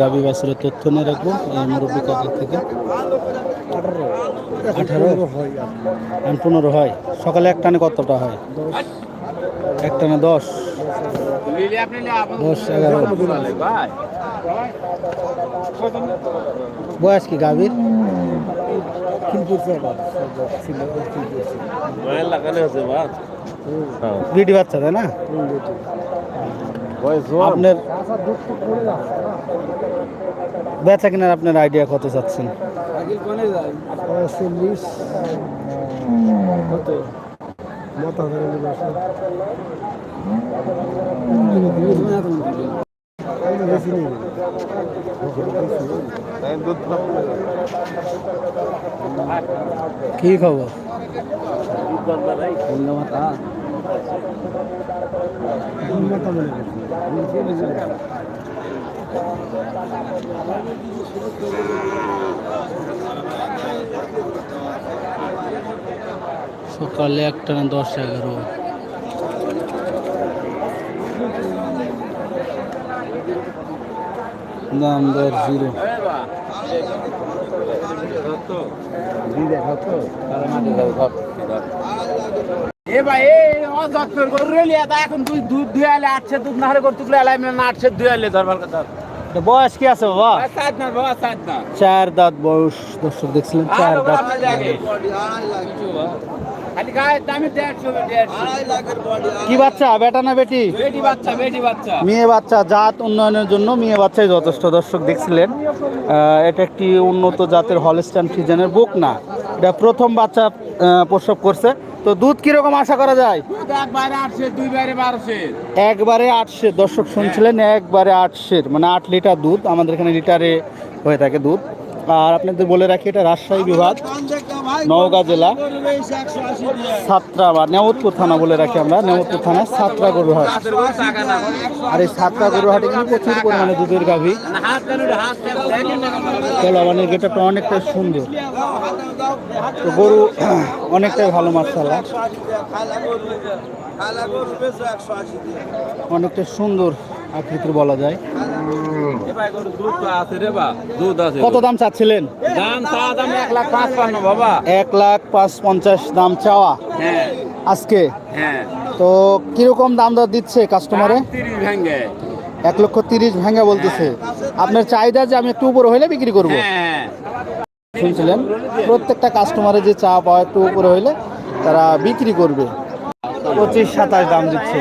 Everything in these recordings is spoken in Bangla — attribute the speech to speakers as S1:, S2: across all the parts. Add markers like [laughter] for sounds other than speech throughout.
S1: গাভী বাছুরের তথ্য নিয়ে রাখব। মুরব্বী কাকার থেকে। আঠারো? পনেরো হয়। সকালে এক টানে কতটা হয়? এক টানে দশ? দশ এগারো। বয়স কি গাভীর? বাচ্চা তাই না? আপনার বেচা কিনার আপনার আইডিয়া কত চাচ্ছেন? কি খবর?
S2: মনে
S1: সকালে একটা না দশ এগারো। দাম দর জিরো
S3: এ ভাই এ অযত্নের গরু রেলি এটা এখন তুই দুধ দুই আলে আটছে দুধ না হলে করে তুকলে আলাই না আটছে দুই ধরবার কথা।
S1: বয়স কি আছে বাবা? চার দাঁত বয়স দর্শক দেখছিলেন চার দাঁত। কি বাচ্চা বেটা না বেটি? মেয়ে বাচ্চা জাত উন্নয়নের জন্য মেয়ে বাচ্চাই যথেষ্ট দর্শক দেখছিলেন। এটা একটি উন্নত জাতের হলস্টান সিজনের বুক না। এটা প্রথম বাচ্চা প্রসব করছে। তো দুধ কীরকম আশা করা যায়?
S3: একবারে
S1: আটশে। দর্শক শুনছিলেন একবারে আটশের মানে আট লিটার দুধ আমাদের এখানে লিটারে হয়ে থাকে দুধ। আর আপনাদের বলে রাখি, এটা রাজশাহী বিভাগ, নওগাঁ জেলা সাতরা বা নেওতপুর থানা বলে রাখি আমরা নেওতপুর থানা সাতরা গরুহাট আর এই সাতরা গরুহাটে কিন্তু প্রচুর পরিমাণে দুধের গাভী।
S3: হাত কেন হাত কেন দেখেন না কেন?
S1: কলাবানের গেটটা অনেকটাই সুন্দর। তো গরু [clears throat] অনেকটাই ভালো মাসালা অনেকটা সুন্দর। আকৃতির বলা যায়। কত দাম চাচ্ছিলেন?
S3: এক লাখ পাঁচ
S1: পঞ্চাশ দাম চাওয়া। আজকে? তো কীরকম দাম দর দিচ্ছে কাস্টমারে এক লক্ষ তিরিশ ভাঙা বলতেছে। আপনার চাহিদা যে আমি একটু উপরে হইলে বিক্রি করব। শুনছিলেন? প্রত্যেকটা কাস্টমারে যে চা পাওয়া একটু উপরে হইলে তারা বিক্রি করবে। পঁচিশ সাতাশ দাম দিচ্ছে।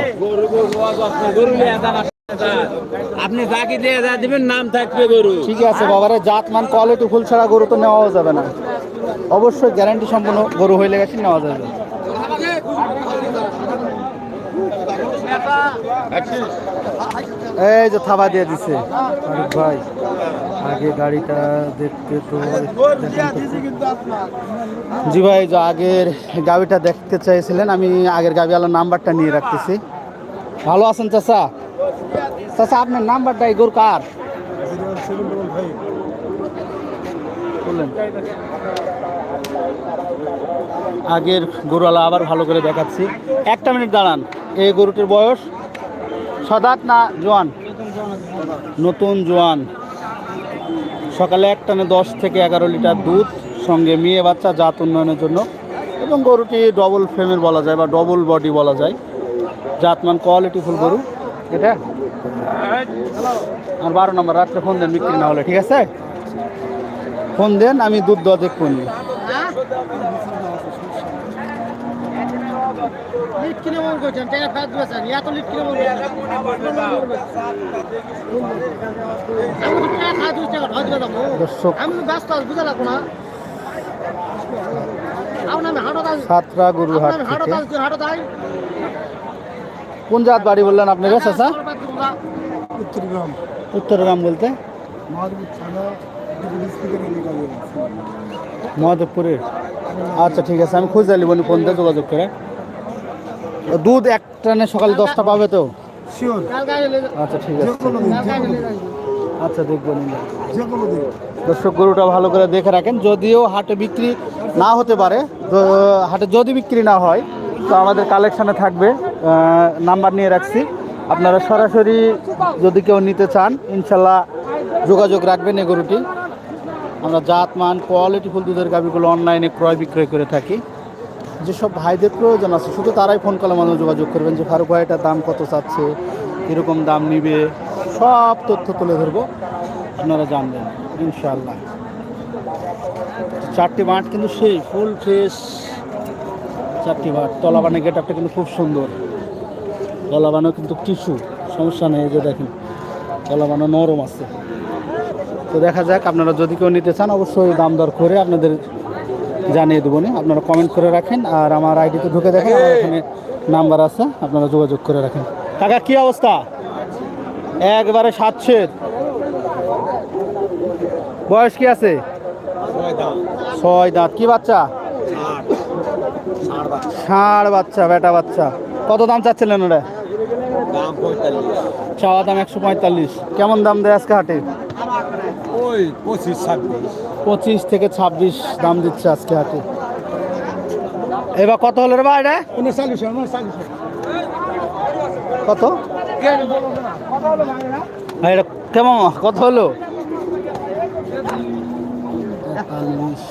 S3: আপনি যাকে দিয়ে যা দিবেন, নাম থাকবে গরু।
S1: ঠিক আছে, বাবারে, জাত, মান কোয়ালিটি ফুল ছাড়া গরু তো নেওয়াও যাবে না। অবশ্যই গ্যারান্টি সম্পূর্ণ গরু হইলে গেছে নেওয়া যাবে। এই যে থাবা দিয়ে দিছে। আরে ভাই, আগে গাড়িটা দেখতে তো। জি ভাই, যে আগের গাড়িটা দেখতে চাইছিলেন, আমি আগের গাড়িওয়ালার নাম্বারটা নিয়ে রাখতেছি। ভালো আছেন চাচা? চাচা আপনার নাম্বারটা এই গরু কার? আগের গরুওয়ালা আবার ভালো করে দেখাচ্ছি। একটা মিনিট দাঁড়ান। এই গরুটির বয়স সদাত না জোয়ান? নতুন জোয়ান। সকালে এক টানে দশ থেকে এগারো লিটার দুধ সঙ্গে মেয়ে বাচ্চা জাত উন্নয়নের জন্য। এবং গরুটি ডবল ফ্রেমের বলা যায় বা ডবল বডি বলা যায়। জাতমান কোয়ালিটিফুল গরু। এটা? আর বারো নম্বর রাত্রে ফোন দেন বিক্রি না হলে ঠিক আছে ফোন দেন আমি দুধ দেওয়া দেখবো নি।
S2: লিট কিনে মন করছেন টাকা ফেরত দিবেন এত লিট কিনে মন করছেন আমি তো টাকা খাওয়া দুই টাকা ভাত দিলাম
S1: দর্শক
S2: আমি তো ব্যস্ত আছি বুঝা লাগবো না আপনার আমি হাঁটো দাস
S1: সাতরা গরু হাট
S2: আপনার হাঁটো
S1: থেকে
S2: দাস হাঁটো দাই
S1: কোন জাত বাড়ি বললেন আপনার কাছে চাচা
S2: উত্তরগ্রাম।
S1: উত্তরগ্রাম বলতে? মহাদেবপুরের? আচ্ছা ঠিক আছে আমি খুঁজে নিব ফোন দিয়ে যোগাযোগ করে। দুধ এক টানে সকাল দশটা পাবে তো?
S2: শিওর
S1: আচ্ছা ঠিক আছে। আচ্ছা দেখব নিন
S2: যে কোনো
S1: দর্শক গরুটা ভালো করে দেখে রাখেন যদিও হাটে বিক্রি না হতে পারে তো হাটে যদি বিক্রি না হয় তো আমাদের কালেকশানে থাকবে নাম্বার নিয়ে রাখছি। আপনারা সরাসরি যদি কেউ নিতে চান, ইনশাল্লাহ যোগাযোগ রাখবেন এই গরুটি। আমরা জাত, মান কোয়ালিটিফুল দুধের গাভিগুলো অনলাইনে ক্রয় বিক্রয় করে থাকি। যেসব ভাইদের প্রয়োজন আছে, শুধু তারাই ফোন কলের মাধ্যমে যোগাযোগ করবেন যে, ফারুক ভাইটার দাম কত চাচ্ছে? কীরকম দাম নিবে? সব তথ্য তুলে ধরবো, আপনারা জানবেন ইনশাল্লাহ চারটি মাঠ কিন্তু সেই ফুল ফ্রেশ চারটি মাঠ তলাবানে গেট আপটা কিন্তু খুব সুন্দর। তলাবানো কিন্তু টিস্যু সমস্যা নেই যে দেখেন গলা তলাবানো নরম আছে। তো দেখা যাক আপনারা যদি কেউ নিতে চান অবশ্যই দাম দর করে আপনাদের জানিয়ে দেবো নি। আপনারা কমেন্ট করে রাখেন আর আমার আইডিতে ঢুকে দেখেন আমার এখানে নাম্বার আছে আপনারা যোগাযোগ করে রাখেন। কাকা কি অবস্থা? একবারে সাতশের। বয়স কি আছে? ছয় দাঁত। কি বাচ্চা? ষাঁড় বাচ্চা। বেটা বাচ্চা। কত দাম চাচ্ছিলেন ওরা চাওয়া দাম একশো পঁয়তাল্লিশ। কেমন দাম দেয় আজকে হাটে?
S3: ওই পঁচিশ ছাব্বিশ।
S1: পঁচিশ থেকে ছাব্বিশ দাম দিচ্ছে আজকে হাটে। এবার কত হলো রে ভাই এটা?
S2: উনচল্লিশ
S1: কত? এটা কেমন? কত হলো? তেতাল্লিশ।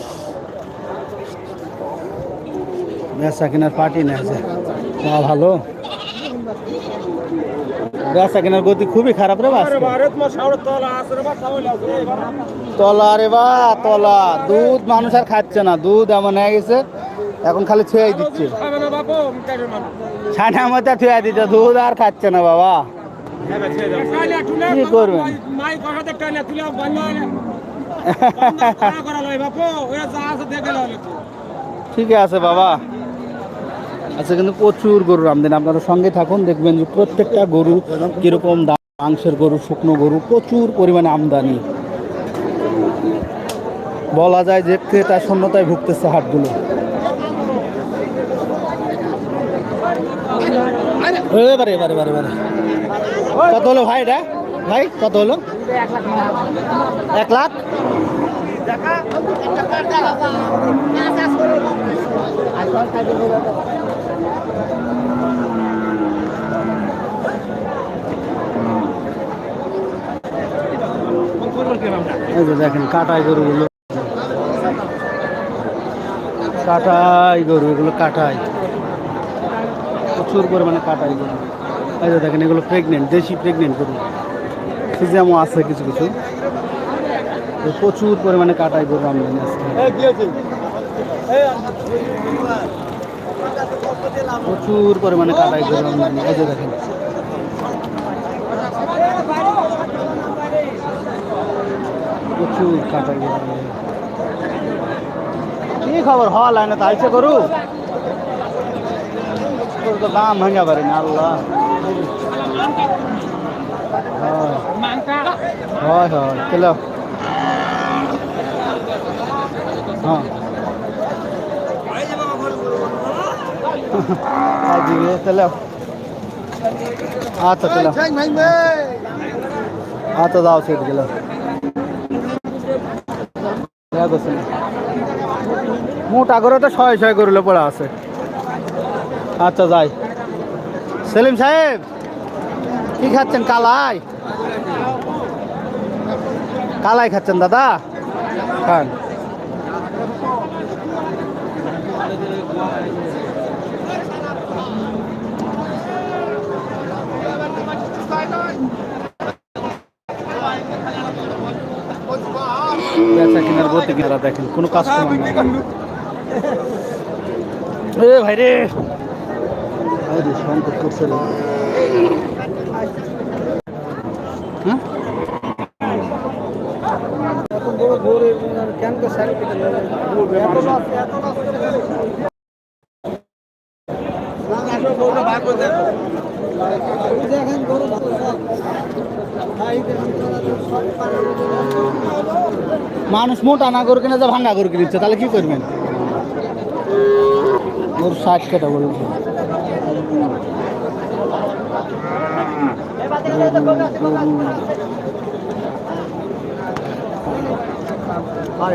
S1: বেচা কেনার পার্টি না আছে ভালো? বেচা কেনার গতি খুবই খারাপ রে বাস। তলা রে বা, তলা। দুধ মানুষ আর খাচ্ছে না, দুধ এমন হয়ে গেছে, এখন খালি ছুঁয়াই দিচ্ছে। ছানার মধ্যে ছুঁয়াই দিচ্ছে, দুধ আর খাচ্ছে না বাবা। কি করবেন? [laughs] ঠিক আছে বাবা। আচ্ছা কিন্তু প্রচুর গরুর আমদানি। আপনারা সঙ্গে থাকুন, দেখবেন যে প্রত্যেকটা গরু কীরকম দাম, মাংসের গরু, শুকনো গরু, প্রচুর পরিমাণে আমদানি। বলা যায় যে ক্রেতা শূন্যতায় ভুগতেছে হাটগুলো। কত হলো ভাই এটা? ভাই, কত হলো? এক লাখ? দেখেন, কাটাই গরুগুলো। কাটাই গরু এগুলো কাটাই। প্রচুর পরিমাণে কাটাই গরু। এই যে দেখেন, এগুলো প্রেগনেন্ট দেশি প্রেগনেন্ট গরু। সিজামও আছে কিছু কিছু। প্রচুর পরিমাণে কাটাই গরু আছে প্রচুর পরিমাণে কাটাই গরু আমদানি এই যে দেখেন। প্রচুর কাটাই। কি খবর? হওয়া লাইনে তো আইসে গরু। তো দাম ভাঙা পারে না, আল্লাহ। হয় হয় হয়। হ্যাঁ আর দিবে চলো আচ্ছা চলো আচ্ছা যাও সেট গেল মোটা করে তো ছয় ছয় করলে পড়া আছে আচ্ছা যাই সেলিম সাহেব কি খাচ্ছেন কালাই কালাই খাচ্ছেন দাদা খান কিনার গতি কিনারা দেখেন কোনো কাজ এ ভাই রে। সংকট করছে হ্যাঁ? মানুষ মোটা না গরু কিনে যা ভাঙ্গা গরু কিনছে, তাহলে কি করবেন? গরু ষাট কেটা গরু ভাই